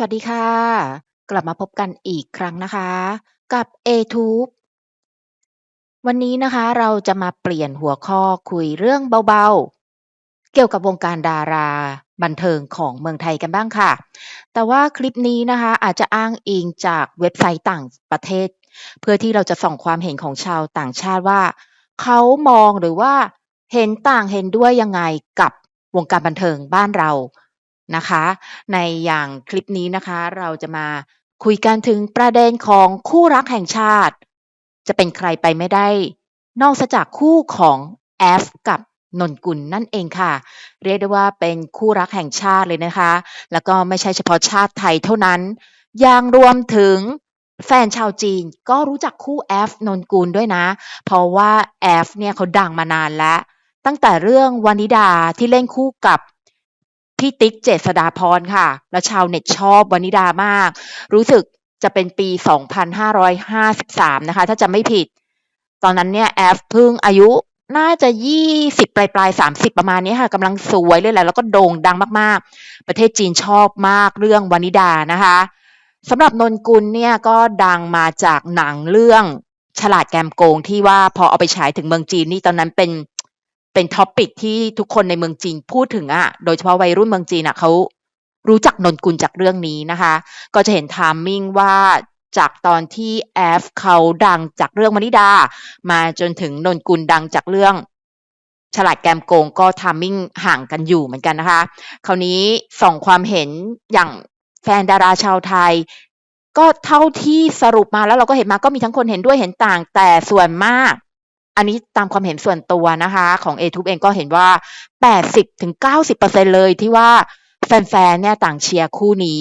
สวัสดีค่ะ กลับมาพบกันอีกครั้งนะคะ กับ A-Tube วันนี้นะคะเราจะมาเปลี่ยนหัวข้อคุยเรื่องเบาๆ เกี่ยวกับวงการดาราบันเทิงของเมืองไทยกันบ้างค่ะ แต่ว่าคลิปนี้นะคะอาจจะอ้างอิงจากเว็บไซต์ต่างประเทศ เพื่อที่เราจะส่องความเห็นของชาวต่างชาติว่า เขามองหรือว่าเห็นต่างเห็นด้วยยังไงกับวงการบันเทิงบ้านเรา นะคะ ในอย่างคลิปนี้นะคะ เราจะมาคุยกันถึงประเด็นของคู่รักแห่งชาติ จะเป็นใครไปไม่ได้ นอกจากคู่ของแอฟกับนนกุลนั่นเองค่ะ เรียกได้ว่าเป็นคู่รักแห่งชาติเลยนะคะ แล้วก็ไม่ใช่เฉพาะชาติไทยเท่านั้น ยังรวมถึงแฟนชาวจีนก็รู้จักคู่แอฟนนกุลด้วยนะ เพราะว่าแอฟเนี่ยเขาดังมานานแล้ว ตั้งแต่เรื่องวานิดาที่เล่นคู่กับ พี่ติ๊กเจษฎาพรค่ะ แล้วชาวเน็ตชอบวานิดามาก รู้สึกจะเป็นปี 2553 นะคะ ถ้าจำไม่ผิด ตอนนั้นเนี่ยแอฟพิ่งอายุน่าจะ20ปลายปลายๆ30ประมาณนี้ค่ะกำลังสวยเลยแหละแล้วก็โด่งดังมากๆ ประเทศจีนชอบมากเรื่องวานิดานะคะสำหรับนนกุลเนี่ยก็ดังมาจากหนังเรื่องฉลาดแกมโกงที่ว่าพอเอาไปฉายถึงเมืองจีนนี่ตอนนั้นเป็น เป็นท็อปิกที่ทุกคนในเมืองจีนพูดถึงอะโดยเฉพาะวัยรุ่นเมืองจีนอะเขารู้จักนนกุลจากเรื่องนี้นะคะ ก็จะเห็นไทามมิ่งว่าจากตอนที่แอฟเขาดังจากเรื่องมณิดา มาจนถึงนนกุลดังจากเรื่องฉลาดแกมโกงก็ไทามมิ่งห่างกันอยู่เหมือนกันนะคะ คราวนี้ส่องความเห็นอย่างแฟนดาราชาวไทย ก็เท่าที่สรุปมาแล้วเราก็เห็นมาก็มีทั้งคนเห็นด้วยเห็นต่าง แต่ส่วนมาก อันนี้ตามความเห็นส่วนตัวนะคะ ของ a อทูเองก็เห็นว่า 80-90%เลยที่ว่าแฟนๆเนี่ยต่างเชียร์คู่นี้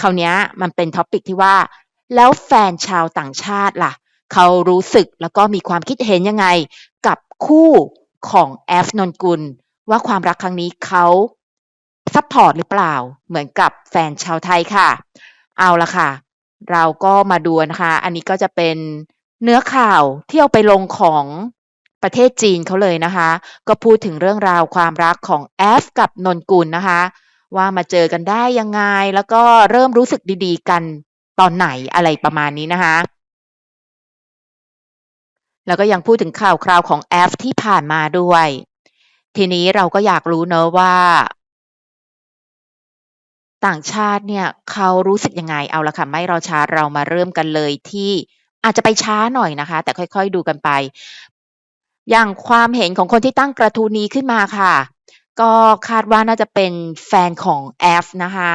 คราวนี้มันเป็นท็อปิกที่ว่า แล้วแฟนชาวต่างชาติล่ะ เขารู้สึกแล้วก็มีความคิดเห็นยังไง กับคู่ของแอฟนนกุล ว่าความรักครั้งนี้เขาซัพพอร์ตหรือเปล่า เหมือนกับแฟนชาวไทยค่ะ เอาละค่ะ เราก็มาดูนะคะ อันนี้ก็จะเป็น เนื้อข่าวที่เอาไปลงของประเทศจีนเขาเลยนะคะ ก็พูดถึงเรื่องราวความรักของแอฟกับนนกุลนะคะ ว่ามาเจอกันได้ยังไง แล้วก็เริ่มรู้สึกดีๆ กันตอนไหนอะไรประมาณนี้นะคะ แล้วก็ยังพูดถึงข่าวคราวของแอฟที่ผ่านมาด้วย ทีนี้เราก็อยากรู้เนอะว่า ต่างชาติเนี่ยเขารู้สึกยังไงเอาละค่ะไม่รอช้าเรามาเริ่มกันเลยที่ อาจจะไปช้าหน่อยนะคะ แต่ค่อยๆดูกันไป อย่างความเห็นของคนที่ตั้งกระทูนี้ขึ้นมาค่ะ ก็คาดว่าน่าจะเป็นแฟนของแอฟนะคะ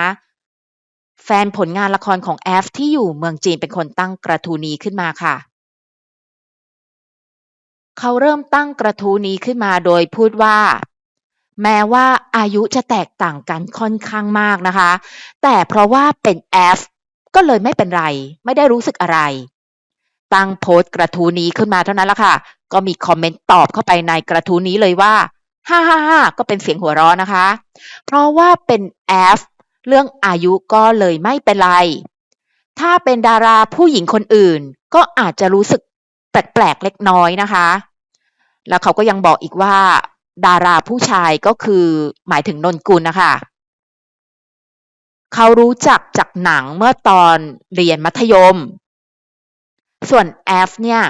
แฟนผลงานละครของแอฟที่อยู่เมืองจีนเป็นคนตั้งกระทูนี้ขึ้นมาค่ะ เขาเริ่มตั้งกระทูนี้ขึ้นมาโดยพูดว่า แม้ว่าอายุจะแตกต่างกันค่อนข้างมากนะคะ แต่เพราะว่าเป็นแอฟก็เลยไม่เป็นไร ไม่ได้รู้สึกอะไร ตั้งโพสต์กระทู้นี้ขึ้นมาเท่านั้นละค่ะ ก็มีคอมเมนต์ตอบเข้าไปในกระทู้นี้เลยว่าฮ่าฮ่าฮ่าก็เป็นเสียงหัวเราะนะคะ เพราะว่าเป็นแอฟเรื่องอายุก็เลยไม่เป็นไร ถ้าเป็นดาราผู้หญิงคนอื่น ก็อาจจะรู้สึกแปลกๆเล็กน้อยนะคะ แล้วเขาก็ยังบอกอีกว่า ดาราผู้ชายก็คือหมายถึงนนกุลนะคะ เขารู้จักจากหนังเมื่อตอนเรียนมัธยม ส่วนแอฟเนี่ย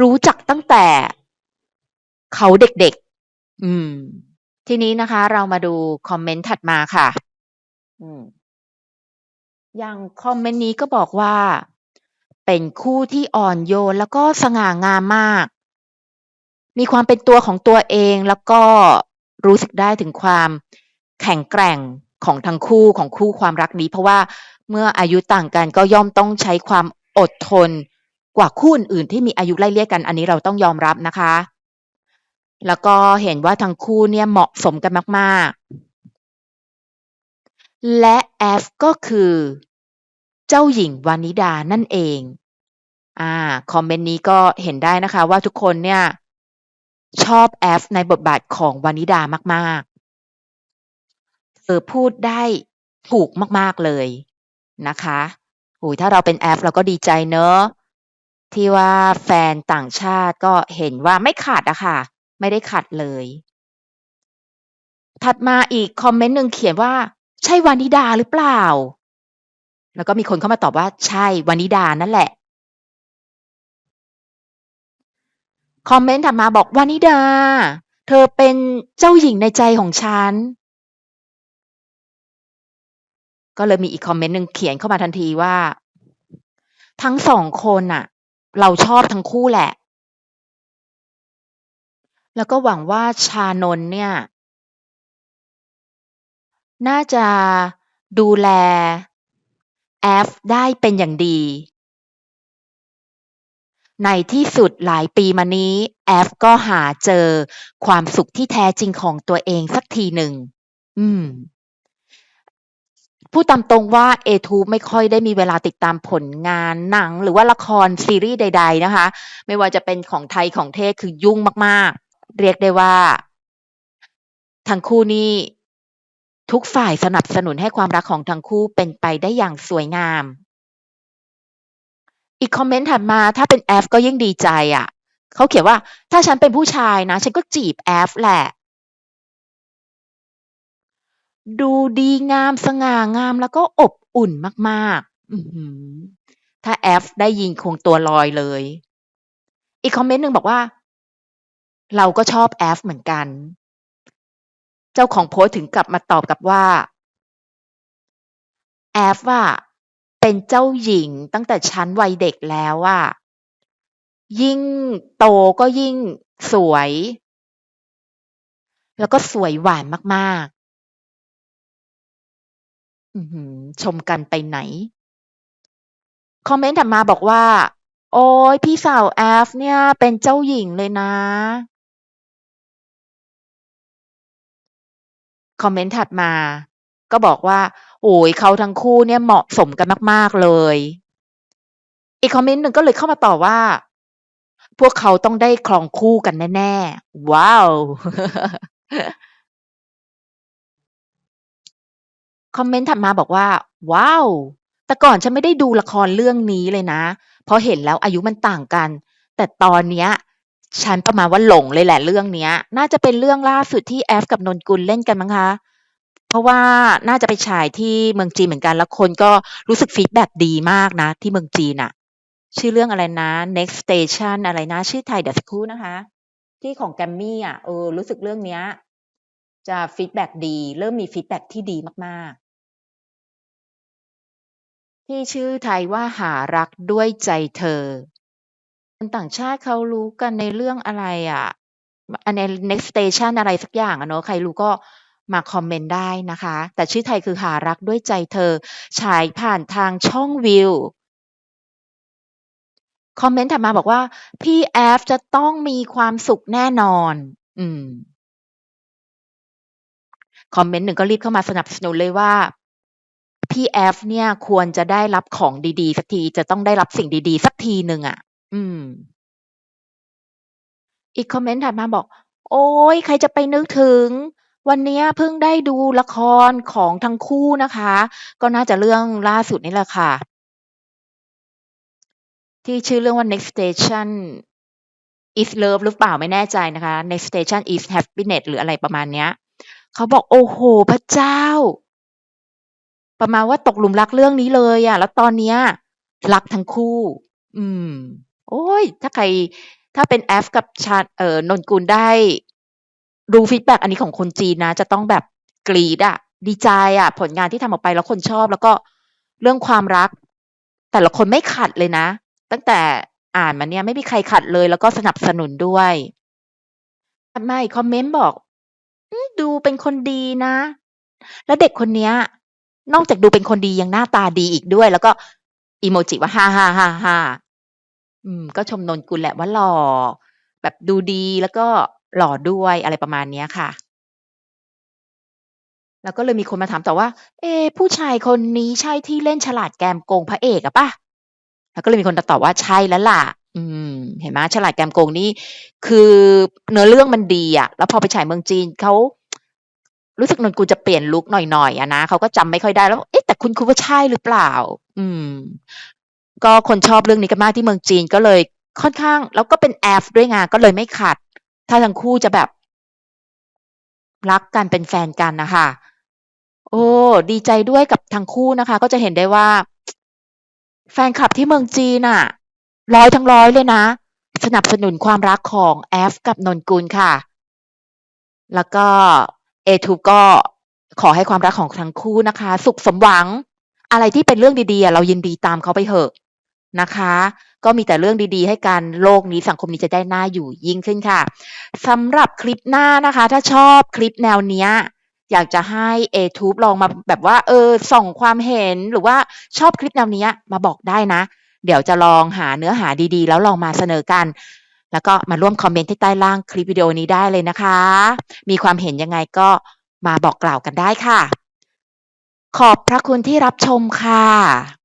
รู้จักตั้งแต่เขาเด็กๆ อืม ทีนี้นะคะ เรามาดูคอมเมนต์ถัดมาค่ะ อืม อย่างคอมเมนต์นี้ก็บอกว่า เป็นคู่ที่อ่อนโยนแล้วก็สง่างามมาก มีความเป็นตัวของตัวเองแล้วก็รู้สึกได้ถึงความแข็งแกร่งของทั้งคู่ของคู่ความรักนี้ เพราะว่าเมื่ออายุต่างกันก็ย่อมต้องใช้ความ อดทนกว่าคู่อื่นที่มีอายุไล่เลี่ยกัน อันนี้เราต้องยอมรับนะคะ แล้วก็เห็นว่าทั้งคู่เนี่ยเหมาะสมกันมาก ๆ และแอฟก็คือ เจ้าหญิงวานิดานั่นเอง อ่า คอมเมนต์นี้ก็เห็นได้นะคะว่าทุกคนเนี่ย ชอบแอฟในบทบาทของวานิดามากๆ เธอพูดได้ถูกมาก ๆ เลยนะคะ โอ้ยถ้าเราเป็นแอฟเราก็ดีใจเนอะที่ว่าแฟนต่างชาติก็เห็นว่าไม่ขาดอะค่ะ ไม่ได้ขัดเลย ถัดมาอีกคอมเมนต์หนึ่งเขียนว่า ใช่วานิดาหรือเปล่า แล้วก็มีคนเข้ามาตอบว่า ใช่วานิดานั่นแหละ คอมเมนต์ถัดมาบอกวานิดา เธอเป็นเจ้าหญิงในใจของฉัน ก็เลยมีอีกคอมเมนต์หนึ่งเขียนเข้ามาทันทีว่า ทั้งสองคนน่ะเราชอบทั้งคู่แหละ แล้วก็หวังว่าชานนเนี่ย น่าจะดูแลแอฟได้เป็นอย่างดี ในที่สุดหลายปีมานี้แอฟก็หาเจอความสุขที่แท้จริงของตัวเองสักทีหนึ่ง อืม พูดตามตรงว่า A-Tube ไม่ค่อยได้มีเวลาติดตามผลงานหนัง หรือว่าละครซีรีส์ใด ๆ นะคะ ไม่ว่าจะเป็นของไทยของเทศคือยุ่งมากๆ เรียกได้ว่า ทั้งคู่นี่ทุกฝ่ายสนับสนุนให้ความรักของทั้งคู่เป็นไปได้อย่างสวยงาม อีกคอมเมนต์ถัดมาถ้าเป็นแอฟก็ยิ่งดีใจอะ เขาเขียนว่าถ้าฉันเป็นผู้ชายนะ ฉันก็จีบแอฟแหละ ดูดีงามสง่างามแล้วก็อบอุ่นมากๆถ้าแอฟได้ยินคงตัวลอยเลย อีกคอมเมนต์หนึ่งบอกว่า เราก็ชอบแอฟเหมือนกัน เจ้าของโพสถึงกลับมาตอบกับว่าแอฟอะเป็นเจ้าหญิงตั้งแต่ชั้นวัยเด็กแล้วอะยิ่งโตก็ยิ่งสวย แล้วก็สวยหวานมาก อื้อฮือ ชมกันไปไหน คอมเมนต์ถัดมาบอกว่า โอ๊ย พี่สาวแอฟเนี่ยเป็นเจ้าหญิงเลยนะ คอมเมนต์ถัดมา ก็บอกว่า โอ้โฮ เขาทั้งคู่เนี่ยเหมาะสมกันมาก ๆ เลย อีกคอมเมนต์หนึ่งก็เลยเข้ามาตอบว่า พวกเขาต้องได้ครองคู่กันแน่ ๆ ว้าว คอมเมนต์ถัดมาบอกว่า ว้าว แต่ก่อนฉันไม่ได้ดูละครเรื่องนี้เลยนะ เพราะเห็นแล้วอายุมันต่างกัน แต่ตอนเนี้ยฉันประมาณว่าหลงเลยแหละเรื่องเนี้ย น่าจะเป็นเรื่องล่าสุดที่แอฟกับนนกุลเล่นกันมั้งคะ เพราะว่าน่าจะไปฉายที่เมืองจีนเหมือนกัน แล้วคนก็รู้สึกฟีดแบ็กดีมากนะ ที่เมืองจีนน่ะชื่อเรื่องอะไรนะ Next Station อะไรนะ ชื่อไทยเดี๋ยวสักครู่นะคะ ที่ของ Grammmy อะเออรู้สึกเรื่องเนี้ย จะฟีดแบ็กดี เริ่มมีฟีดแบ็กที่ดีมากๆ ที่ชื่อไทยว่าหารักด้วยใจเธอ คนต่างชาติเขารู้กันในเรื่องอะไรอะอันใน Next Station อะไรสักอย่างอะเนาะใครรู้ก็มาคอมเมนต์ได้นะคะ แต่ชื่อไทยคือหารักด้วยใจเธอ ฉายผ่านทางช่องวิวคอมเมนต์ถัดมาบอกว่า พี่แอฟจะต้องมีความสุขแน่นอน อืม คอมเมนต์หนึ่งก็รีบเข้ามาสนับสนุนเลยว่าพี่แอฟเนี่ยควรจะได้รับของดีๆ สักทีจะต้องได้รับสิ่งดีๆ สักทีหนึ่งอะอืม อีกคอมเมนต์ถัดมาบอก โอ๊ยใครจะไปนึกถึง วันนี้เพิ่งได้ดูละครของทั้งคู่นะคะ ก็น่าจะเรื่องล่าสุดนี่แหละค่ะ ที่ชื่อเรื่องว่า Next Station is Love หรือเปล่าไม่แน่ใจนะคะ Next Station is Happiness หรืออะไรประมาณเนี้ย เขาบอกโอ้โฮพระเจ้า ประมาณว่าตกหลุมรักเรื่องนี้เลยอะแล้วตอนเนี้ยรักทั้งคู่ อืม โอ๊ยถ้าใคร ถ้าเป็นแอฟกับชาเอ่อนนกุลได้ดูฟีดแบ็กอันนี้ของคนจีนนะ จะต้องแบบกรี๊ดอะดีใจอะผลงานที่ทำออกไปแล้วคนชอบ แล้วก็เรื่องความรัก แต่ละคนไม่ขัดเลยนะ ตั้งแต่อ่านมาเนี่ยไม่มีใครขัดเลย แล้วก็สนับสนุนด้วยถัดมคอมเมนต์บอก อืม ดูเป็นคนดีนะ แล้วเด็กคนเนี้ย นอกจากดูเป็นคนดียังหน้าตาดีอีกด้วย แล้วก็อิโมจิว่า ฮ่า ๆ ๆ ๆ อืม ก็ชมนนกุลแหละว่าหล่อ แบบดูดี แล้วก็หล่อด้วย อะไรประมาณเนี้ยค่ะ แล้วก็เลยมีคนมาถามต่อว่า เอ๊ ผู้ชายคนนี้ใช่ที่เล่นฉลาดแกมโกงพระเอกอะเปล่า?แล้วก็เลยมีคนมาตอบว่า ใช่แล้วล่ะ อืม เห็นไหมฉลาดแกมโกงนี่คือเนื้อเรื่องมันดีอะแล้วพอไปฉายเมืองจีนเขารู้สึกนนกุลจะเปลี่ยนลุกหน่อยๆอะนะเขาก็จำไม่ค่อยได้แล้วเอ๊ะแต่คุ้นๆว่าใช่หรือเปล่า?อืม ก็คนชอบเรื่องนี้กันมากที่เมืองจีนก็เลยค่อนข้าง แล้วก็เป็นแอฟด้วยไงก็เลยไม่ขัด ถ้าทั้งคู่จะแบบ รักกันเป็นแฟนกันนะคะโอ้ดีใจด้วยกับทั้งคู่นะคะ ก็จะเห็นได้ว่า แฟนคลับที่เมืองจีนน่ะ ร้อยทั้งร้อยเลยนะ สนับสนุนความรักของแอฟกับนนกุลค่ะ แล้วก็เอทูก็ขอให้ความรักของทั้งคู่นะคะ สุขสมหวัง อะไรที่เป็นเรื่องดีๆ เรายินดีตามเขาไปเถอะนะคะ ก็มีแต่เรื่องดีๆ ให้กันโลกนี้สังคมนี้จะได้หน่าอยู่ยิ่งขึ้นค่ะสำหรับคลิปหน้านะคะ ถ้าชอบคลิปแนวเนี้ย อยากจะให้ ATube ลองมาแบบว่า เออ ส่องความเห็นหรือว่าชอบคลิปแนวเนี้ยมาบอกได้นะ เดี๋ยวจะลองหาเนื้อหาดีๆ แล้วลองมาเสนอกัน แล้วก็มาร่วมคอมเมนต์ที่ใต้ล่างคลิปวิดีโอนี้ได้เลยนะคะ มีความเห็นยังไงก็มาบอกกล่าวกันได้ค่ะ ขอบพระคุณที่รับชมค่ะ